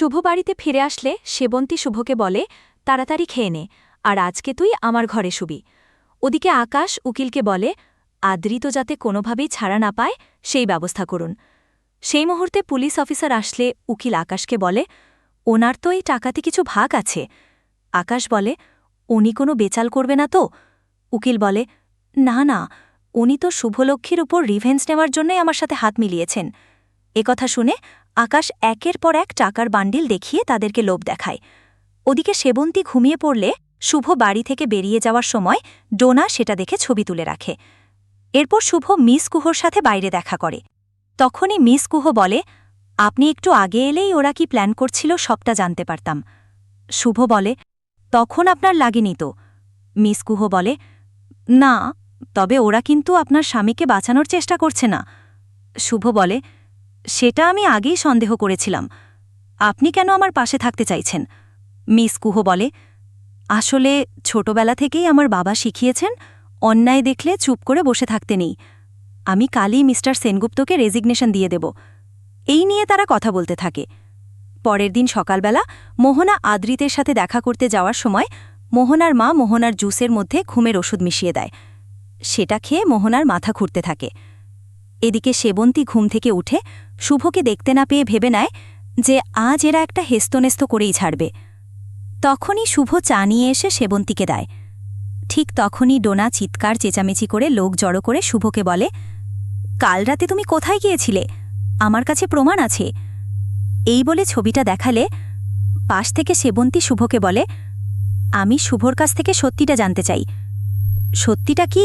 শুভ বাড়িতে ফিরে আসলে সেবন্তী শুভকে বলে, তাড়াতাড়ি খেয়ে নে, আর আজকে তুই আমার ঘরে শুবি। ওদিকে আকাশ উকিলকে বলে, আদ্রিত যাতে কোনোভাবেই ছাড়া না পায়, সেই ব্যবস্থা করুন। সেই মুহূর্তে পুলিশ অফিসার আসলে উকিল আকাশকে বলে, ওনার তো এই টাকাতে কিছু ভাগ আছে। আকাশ বলে, উনি কোনো বেচাল করবে না তো? উকিল বলে, না না, উনি তো শুভলক্ষ্মীর উপর রিভেন্স নেওয়ার জন্যই আমার সাথে হাত মিলিয়েছেন। একথা শুনে আকাশ একের পর এক টাকার বান্ডিল দেখিয়ে তাদেরকে লোভ দেখায়। ওদিকে সেবন্তী ঘুমিয়ে পড়লে শুভ বাড়ি থেকে বেরিয়ে যাওয়ার সময় ডোনা সেটা দেখে ছবি তুলে রাখে। এরপর শুভ মিস কুহর সাথে বাইরে দেখা করে। তখনই মিস কুহ বলে, আপনি একটু আগে এলেই ওরা কি প্ল্যান করছিল সবটা জানতে পারতাম। শুভ বলে, তখন আপনার লাগেনি তো? মিস কুহ বলে, না, তবে ওরা কিন্তু আপনার স্বামীকে বাঁচানোর চেষ্টা করছে না। শুভ বলে সেটা আমি আগেই সন্দেহ করেছিলাম। আপনি কেন আমার পাশে থাকতে চাইছেন? মিস কুহ বলে, আসলে ছোটবেলা থেকেই আমার বাবা শিখিয়েছেন অন্যায় দেখলে চুপ করে বসে থাকতে নেই। আমি কালই মিস্টার সেনগুপ্তকে রেজিগনেশন দিয়ে দেব। এই নিয়ে তারা কথা বলতে থাকে। পরের দিন সকালবেলা মোহনা আদ্রিতের সাথে দেখা করতে যাওয়ার সময় মোহনার মা মোহনার জুসের মধ্যে ঘুমের ওষুধ মিশিয়ে দেয়। সেটা খেয়ে মোহনার মাথা ঘুরতে থাকে। এদিকে সেবন্তী ঘুম থেকে উঠে শুভকে দেখতে না পেয়ে ভেবে নেয় যে আজ এরা একটা হেস্তনেস্ত করেই ছাড়বে। তখনই শুভ চা নিয়ে এসে সেবন্তীকে দেয়। ঠিক তখনই ডোনা চিৎকার, চেঁচামেচি করে লোক জড়ো করে শুভকে বলে, কাল রাতে তুমি কোথায় গিয়েছিলে? আমার কাছে প্রমাণ আছে। এই বলে ছবিটা দেখালে পাশ থেকে সেবন্তী শুভকে বলে, আমি শুভর কাছ থেকে সত্যিটা জানতে চাই। সত্যিটা কি?